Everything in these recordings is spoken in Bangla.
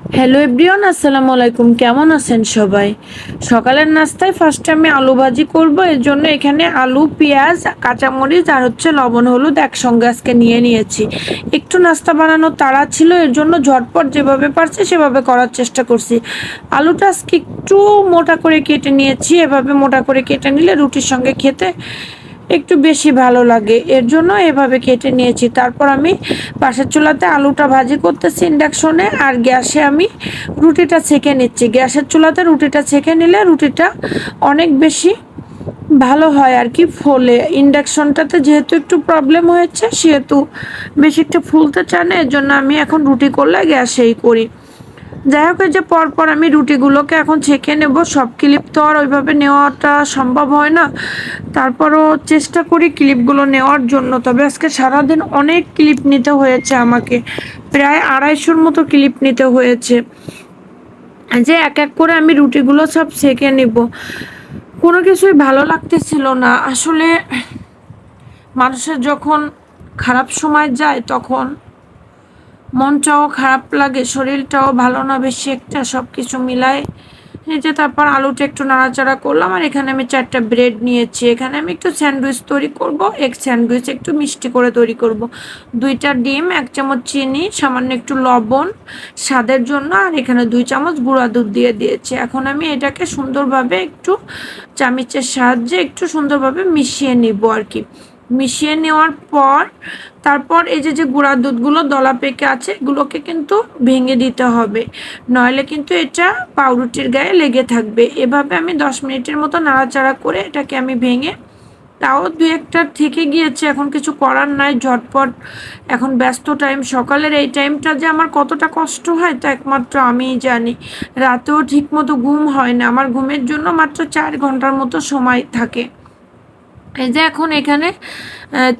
হ্যালো এভরিওয়ান আসসালামু আলাইকুম। কেমন আছেন সবাই? সকালের নাস্তায় ফার্স্টে আমি আলু ভাজি করব। এর জন্য এখানে আলু, পেঁয়াজ, কাঁচামরিচ আর হচ্ছে লবণ, হলুদ একসঙ্গে আজকে নিয়ে নিয়েছি। একটু নাস্তা বানানোর তাড়া ছিল, এর জন্য ঝটপট যেভাবে পারছি সেভাবে করার চেষ্টা করছি। আলুটা আজকে একটু মোটা করে কেটে নিয়েছি। এভাবে মোটা করে কেটে নিলে রুটির সঙ্গে খেতে একটু বেশি ভালো লাগে। এর জন্য এভাবে কেটে নিয়েছি। তারপর আমি পাশের চুলাতে আলুটা ভাজি করতেছি ইন্ডাকশনে আর গ্যাসে আমি রুটিটা ছেঁকে নিচ্ছি। গ্যাসের চুলাতে রুটিটা ছেঁকে নিলে রুটিটা অনেক বেশি ভালো হয় আর কি ফোলে। ইন্ডাকশনটাতে যেহেতু একটু প্রবলেম হয়েছে, সেহেতু বেশি একটু ফুলতে চায় না এর জন্য আমি এখন রুটি করলে গ্যাসেই করি। যাই হোক যে পরপর আমি রুটিগুলোকে এখন ছেঁকে নেব। সব ক্লিপ তো আর ওইভাবে নেওয়াটা সম্ভব হয় না। তারপরও চেষ্টা করি ক্লিপগুলো নেওয়ার জন্য। তবে আজকে সারাদিন অনেক ক্লিপ নিতে হয়েছে আমাকে। প্রায় আড়াইশোর মতো ক্লিপ নিতে হয়েছে। যে এক এক করে আমি রুটিগুলো সব সেঁকে নেব। কোনো কিছুই ভালো লাগতেছিল না। আসলে মানুষের যখন খারাপ সময় যায়, তখন মনটাও খারাপ লাগে, শরীরটাও ভালো না, বেশি একটা সব কিছু মিলায় যে তারপর আলুটা একটু নাড়াচাড়া করলাম, আর এখানে আমি চারটা ব্রেড নিয়েছি। এখানে আমি একটু স্যান্ডউইচ তৈরি করব এক স্যান্ডউইচ একটু মিষ্টি করে তৈরি করব। দুইটা ডিম, এক চামচ চিনি, সামান্য একটু লবণ, স্বাদের জন্য, আর এখানে দুই চামচ গুঁড়া দুধ দিয়ে দিয়েছি। এখন আমি এটাকে সুন্দরভাবে একটু চামিচের সাহায্যে একটু সুন্দরভাবে মিশিয়ে নিব আর কি। মিশিয়ে নেওয়ার পর তারপর এই যে যে গুঁড়া দুধগুলো দলা পেকে আছে, এগুলোকে কিন্তু ভেঙে দিতে হবে। নইলে কিন্তু এটা পাউরুটির গায়ে লেগে থাকবে। এভাবে আমি দশ মিনিটের মতো নাড়াচাড়া করে এটাকে আমি ভেঙে তাও দু একটা থেকে গিয়েছে, এখন কিছু করার নাই, ঝটপট। এখন ব্যস্ত টাইম সকালের এই টাইমটা যে আমার কতটা কষ্ট হয় তা একমাত্র আমিই জানি। রাতেও ঠিকমতো ঘুম হয় না, আমার ঘুমের জন্য মাত্র চার ঘণ্টার মতো সময় থাকে। এই যে এখন এখানে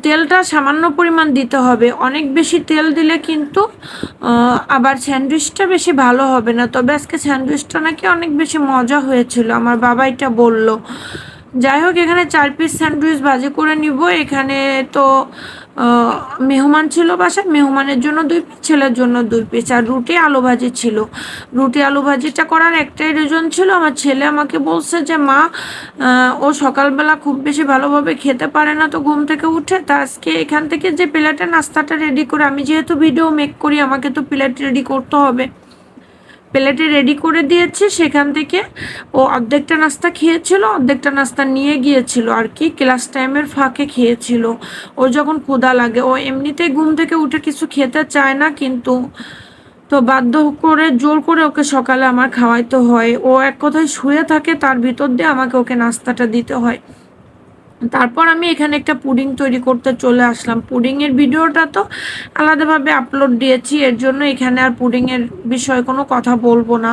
তেলটা সামান্য পরিমাণ দিতে হবে। অনেক বেশি তেল দিলে কিন্তু আবার স্যান্ডউইচটা বেশি ভালো হবে না। তবে আজকে স্যান্ডউইচটা নাকি অনেক বেশি মজা হয়েছিল, আমার বাবা এটা বলল। যাই হোক, এখানে চার পিস স্যান্ডউইচ ভাজি করে নিব। এখানে তো মেহমান ছিল বাসায়, মেহমানের জন্য দুই পিস, ছেলের জন্য দুই পিস, আর রুটি আলু ভাজি ছিল। রুটি আলু ভাজিটা করার একটাই রিজন ছিল, আমার ছেলে আমাকে বলছে যে, মা ও সকালবেলা খুব বেশি ভালোভাবে খেতে পারে না তো ঘুম থেকে উঠে, তা আজকে এখান থেকে যে প্লেটে নাস্তাটা রেডি করে, আমি যেহেতু ভিডিও মেক করি, আমাকে তো প্লেট রেডি করতে হবে। প্লেটে রেডি করে দিয়েছি, সেখান থেকে ও অর্ধেকটা নাস্তা খেয়েছিল, অর্ধেকটা নাস্তা নিয়ে গিয়েছিল আর কি, ক্লাস টাইমের ফাঁকে খেয়েছিল। ও যখন ক্ষুদা লাগে, ও এমনিতেই ঘুম থেকে উঠে কিছু খেতে চায় না, কিন্তু তো বাধ্য করে, জোর করে ওকে সকালে আমার খাওয়াইতে হয়। ও এক কথায় শুয়ে থাকে, তার ভিতর দিয়ে আমাকে ওকে নাস্তাটা দিতে হয়। তারপর আমি এখানে একটা পুডিং তৈরি করতে চলে আসলাম। পুডিংয়ের ভিডিওটা তো আলাদাভাবে আপলোড দিয়েছি, এর জন্য এখানে আর পুডিংয়ের বিষয়ে কোনো কথা বলব না।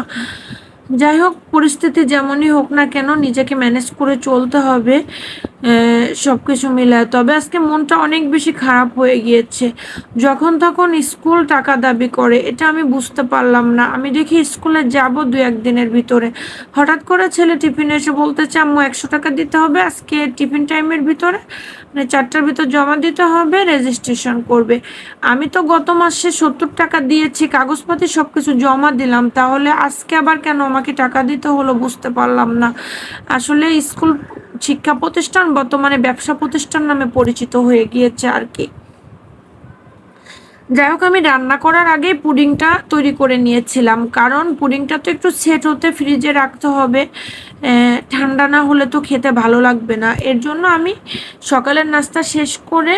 যাই হোক, পরিস্থিতি যেমনই হোক না কেন, নিজেকে ম্যানেজ করে চলতে হবে। সব কিছু মিলে তবে আজকে মনটা অনেক বেশি খারাপ হয়ে গিয়েছে। যখন তখন স্কুল টাকা দাবি করে, এটা আমি বুঝতে পারলাম না। আমি দেখি স্কুলে যাব দু একদিনের ভিতরে। হঠাৎ করে ছেলে টিফিন এসে বলতেছে আম্মু, একশো টাকা দিতে হবে আজকে টিফিন টাইমের ভিতরে? মানে চারটার ভিতর জমা দিতে হবে রেজিস্ট্রেশন করবে। আমি তো গত মাসে সত্তর টাকা দিয়েছি কাগজপাতি সব কিছু জমা দিলাম। তাহলে আজকে আবার কেন আমাকে টাকা দিতে হলো বুঝতে পারলাম না। আসলে স্কুল শিক্ষা প্রতিষ্ঠান বর্তমানে ব্যবসা প্রতিষ্ঠান নামে পরিচিত হয়ে গিয়েছে আর কি। যাই হোক, আমি রান্না করার আগেই পুডিংটা তৈরি করে নিয়েছিলাম। কারণ পুডিংটা তো একটু সেট হতে ফ্রিজে রাখতে হবে। ঠান্ডা না হলে তো খেতে ভালো লাগবে না। এর জন্য আমি সকালের নাস্তা শেষ করে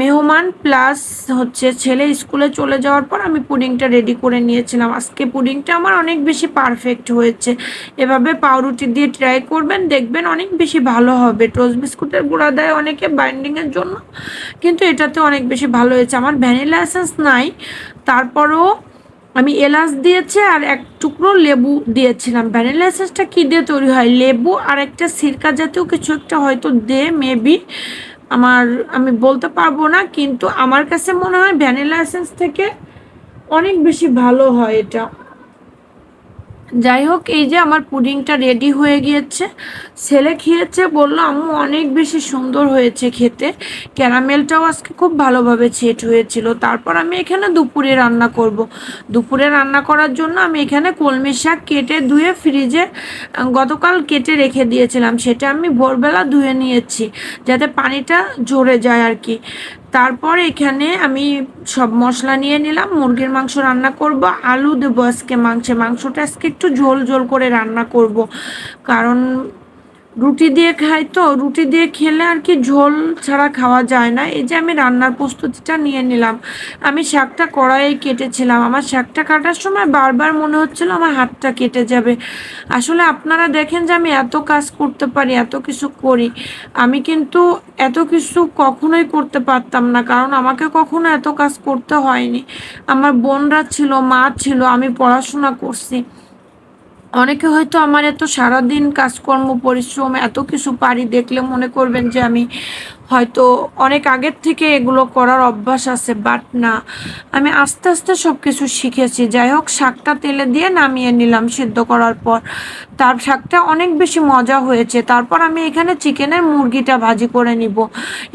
মেহমান প্লাস হচ্ছে ছেলে স্কুলে চলে যাওয়ার পর আমি পুডিংটা রেডি করে নিয়েছিলাম। আজকে পুডিংটা আমার অনেক বেশি পারফেক্ট হয়েছে। এভাবে পাউরুটি দিয়ে ট্রাই করবেন, দেখবেন অনেক বেশি ভালো হবে। টোস্ট বিস্কুটের গুঁড়া দেয় অনেকে বাইন্ডিংয়ের জন্য, কিন্তু এটাতে অনেক বেশি ভালো হয়েছে। আমার ভ্যানিলা এসেন্স নাই, তারপরও আমি এলাচ দিয়েছি আর এক টুকরো লেবু দিয়েছিলাম। ভ্যানিলা এসেন্সটা কী দিয়ে তৈরি হয়? লেবু আর একটা সিরকা জাতীয় কিছু একটা হয়তো দে মেবি আমার, আমি বলতে পারব না, কিন্তু আমার কাছে মনে হয় ভ্যানিলা এসেন্স থেকে অনেক বেশি ভালো হয় এটা। যাই হোক, এই যে আমার পুডিংটা রেডি হয়ে গিয়েছে। ছেলে খেয়েছে, বলল, আম্মু, অনেক বেশি সুন্দর হয়েছে খেতে। ক্যারামেলটাও আজকে খুব ভালোভাবে ছেট হয়েছিল। তারপর আমি এখানে দুপুরে রান্না করব। দুপুরে রান্না করার জন্য আমি এখানে কলমি শাক কেটে ধুয়ে ফ্রিজে গতকাল কেটে রেখে দিয়েছিলাম। সেটা আমি ভোরবেলা ধুয়ে নিয়েছি, যাতে পানিটা ঝরে যায় আর কি। তারপর এখানে আমি সব মশলা নিয়ে নিলাম, মুরগির মাংস রান্না করব, আলু দেবো আজকে মাংসে। মাংসটা আজকে একটু ঝোল ঝোল করে রান্না করব, কারণ রুটি দিয়ে খাই তো, রুটি দিয়ে খেলে আর কি ঝোল ছাড়া খাওয়া যায় না। এই যে আমি রান্নার প্রস্তুতিটা নিয়ে নিলাম। আমি শাকটা কড়াইয়ে কেটেছিলাম। আমার শাকটা কাটার সময় বারবার মনে হচ্ছিল আমার হাতটা কেটে যাবে। আসলে আপনারা দেখেন যে আমি এত কাজ করতে পারি, এত কিছু করি। আমি কিন্তু এত কিছু কখনোই করতে পারতাম না, কারণ আমাকে কখনো এত কাজ করতে হয়নি। আমার বোনরা ছিল, মা ছিল, আমি পড়াশোনা করছি। অনেকে হয়তো আমার এত সারাদিন কাজকর্ম, পরিশ্রম এত কিছু পারি দেখলে মনে করবেন যে আমি হয়তো অনেক আগের থেকে এগুলো করার অভ্যাস আছে বাট না। আমি আস্তে আস্তে সব কিছু শিখেছি। যাই হোক, শাকটা তেলে দিয়ে নামিয়ে নিলাম সিদ্ধ করার পর। তার শাকটা অনেক বেশি মজা হয়েছে। তারপর আমি এখানে চিকেনের মুরগিটা ভাজি করে নিব।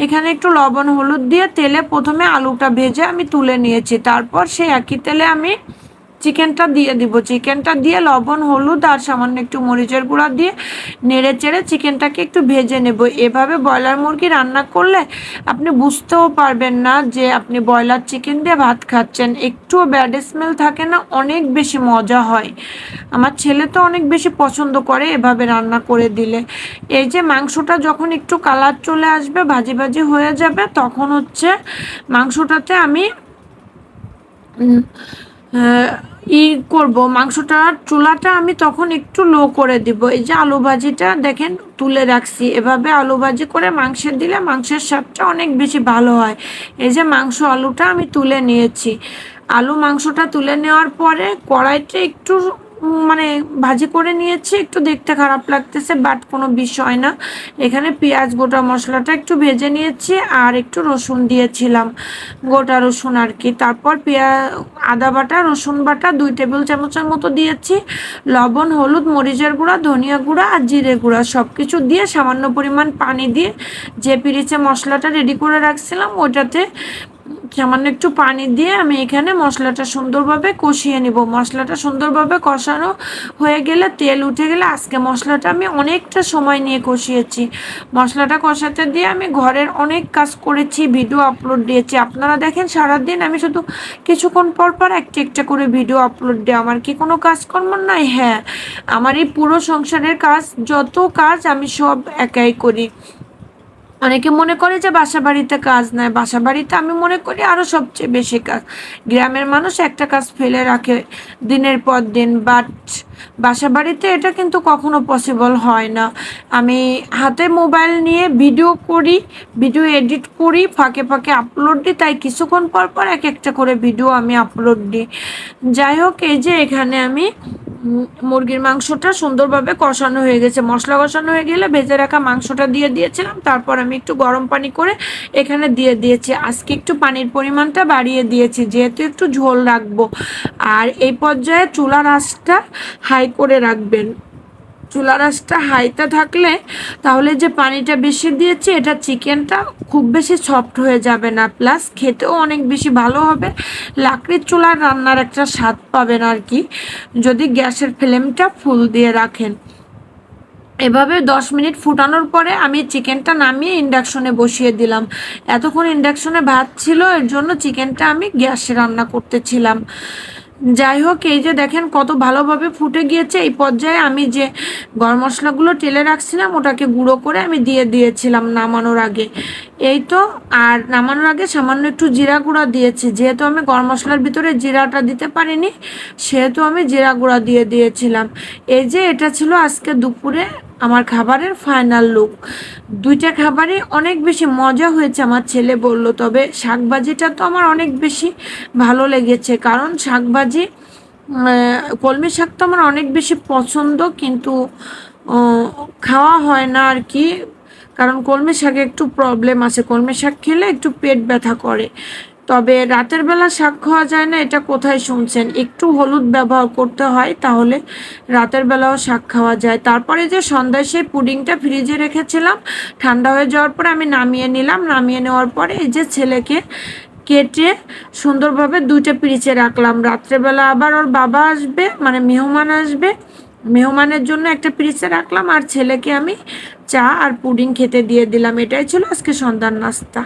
এখানে একটু লবণ, হলুদ দিয়ে তেলে প্রথমে আলুটা ভেজে আমি তুলে নিয়েছি। তারপর সেই একই তেলে আমি চিকেনটা দিয়ে দিব। চিকেনটা দিয়ে লবণ, হলুদ আর সামান্য একটু মরিচের গুঁড়া দিয়ে নেড়ে চেড়ে চিকেনটাকে একটু ভেজে নেব। এভাবে ব্রয়লার মুরগি রান্না করলে আপনি বুঝতেও পারবেন না যে আপনি ব্রয়লার চিকেন দিয়ে ভাত খাচ্ছেন। একটুও ব্যাড স্মেল থাকে না, অনেক বেশি মজা হয়। আমার ছেলে তো অনেক বেশি পছন্দ করে এভাবে রান্না করে দিলে। এই যে মাংসটা যখন একটু কালার চলে আসবে, ভাজি ভাজি হয়ে যাবে, তখন হচ্ছে মাংসটাতে আমি ই করব। মাংসটা, চুলাটা আমি তখন একটু লো করে দিব। এই যে আলু ভাজিটা দেখেন, তুলে রাখছি। এভাবে আলু ভাজি করে মাংসের দিলে মাংসের স্বাদটা অনেক বেশি ভালো হয়। এই যে মাংস আলুটা আমি তুলে নিয়েছি। আলু মাংসটা তুলে নেওয়ার পরে কড়াইতে একটু মানে ভাজি করে নিয়েছি, একটু দেখতে খারাপ লাগতেছে বাট কোনো বিষয় না। এখানে পেঁয়াজ, গোটা মশলাটা একটু ভেজে নিয়েছি আর একটু রসুন দিয়েছিলাম, গোটা রসুন আর কি। তারপর পেঁয়াজ আদা বাটা, রসুন বাটা, দুই টেবিল চামচের মতো দিয়েছি, লবণ, হলুদ, মরিচের গুঁড়া, ধনিয়া গুঁড়া আর জিরে গুঁড়া। সব কিছু দিয়ে সামান্য পরিমাণ পানি দিয়ে যে পিরিচে মশলাটা রেডি করে রাখছিলাম ওটাতে সামান্য একটু পানি দিয়ে আমি এখানে মশলাটা সুন্দরভাবে কষিয়ে নিব। মশলাটা সুন্দরভাবে কষানো হয়ে গেলে তেল উঠে গেলে আজকে মশলাটা আমি অনেকটা সময় নিয়ে কষিয়েছি। মশলাটা কষাতে দিয়ে আমি ঘরের অনেক কাজ করেছি, ভিডিও আপলোড দিয়েছি। আপনারা দেখেন, সারাদিন আমি শুধু কিছুক্ষণ পর পর একটা একটা করে ভিডিও আপলোড দিই। আমার কি কোনো কাজকর্ম নাই? হ্যাঁ আমার এই পুরো সংসারের কাজ, যত কাজ আমি সব একাই করি। অনেকে মনে করে যে বাসা বাড়িতে কাজ নাই বাসা বাড়িতে আমি মনে করি আরও সবচেয়ে বেশি কাজ। গ্রামের মানুষ একটা কাজ ফেলে রাখে দিনের পর দিন বাট বাসা বাড়িতে এটা কিন্তু কখনো পসিবল হয় না। আমি হাতে মোবাইল নিয়ে ভিডিও করি ভিডিও এডিট করি, ফাঁকে ফাঁকে আপলোড দিই, তাই কিছুক্ষণ পর পর এক একটা করে ভিডিও আমি আপলোড দিই। যাই হোক, এই যে এখানে আমি মুরগির মাংসটা সুন্দরভাবে কষানো হয়ে গেছে। মশলা কষানো হয়ে গেলে ভেজে রাখা মাংসটা দিয়ে দিয়েছিলাম। তারপর আমি একটু গরম পানি করে এখানে দিয়ে দিয়েছি। আজকে একটু পানির পরিমাণটা বাড়িয়ে দিয়েছি, যেহেতু একটু ঝোল রাখব। আর এই পর্যায়ে চুলার আঁচটা হাই করে রাখবেন। চুলা রাসটা হাইতে থাকলে তাহলে যে পানিটা বেশি দিয়েছি, এটা চিকেনটা খুব বেশি সফট হয়ে যাবে না। প্লাস খেতেও অনেক বেশি ভালো হবে। লাকড়ির চুলার রান্নার একটা স্বাদ পাবেন আর কি। যদি গ্যাসের ফ্লেমটা ফুল দিয়ে রাখেন। এভাবে দশ মিনিট ফুটানোর পরে আমি চিকেনটা নামিয়ে ইন্ডাকশনে বসিয়ে দিলাম। এতক্ষণ ইন্ডাকশনে ভাত ছিল, এর জন্য চিকেনটা আমি গ্যাসে রান্না করতেছিলাম। যাই হোক এই যে দেখেন কত ভালোভাবে ফুটে গিয়েছে। এই পর্যায়ে আমি যে গরম মশলাগুলো টেলে রাখছিলাম, ওটাকে গুঁড়ো করে আমি দিয়ে দিয়েছিলাম নামানোর আগে। এই তো, আর নামানোর আগে সামান্য একটু জিরা গুঁড়া দিয়েছি। যেহেতু আমি গরম মশলার ভিতরে জিরাটা দিতে পারিনি, সেহেতু আমি জিরা গুঁড়া দিয়ে দিয়েছিলাম। এই যে এটা ছিল আজকে দুপুরে আমার খাবারের ফাইনাল লুক দুইটা খাবারই অনেক বেশি মজা হয়েছে আমার ছেলে বলল, তবে শাকভাজিটা তো আমার অনেক বেশি ভালো লেগেছে, কারণ শাকভাজি কলমি শাক তো আমার অনেক বেশি পছন্দ, কিন্তু খাওয়া হয় না আর কি। কারণ কলমি শাকে একটু প্রবলেম আছে। কলমি শাক খেলে একটু পেট ব্যথা করে। তবে রাতের বেলা শাক খাওয়া যায় না, এটা কোথায় শুনছেন? একটু হলুদ ব্যবহার করতে হয় তাহলে রাতের বেলাও শাক খাওয়া যায়। তারপরে যে সন্ধ্যায় সেই পুডিংটা ফ্রিজে রেখেছিলাম, ঠান্ডা হয়ে যাওয়ার পরে আমি নামিয়ে নিলাম। নামিয়ে নেওয়ার পরে এই যে ছেলেকে কেটে সুন্দরভাবে দুইটা পিরিচে রাখলাম। রাত্রেবেলা আবার ওর বাবা আসবে মানে মেহমান আসবে। মেহমানের জন্য একটা পিরিচে রাখলাম আর ছেলেকে আমি চা আর পুডিং খেতে দিয়ে দিলাম। এটাই ছিল আজকে সন্ধ্যার নাস্তা।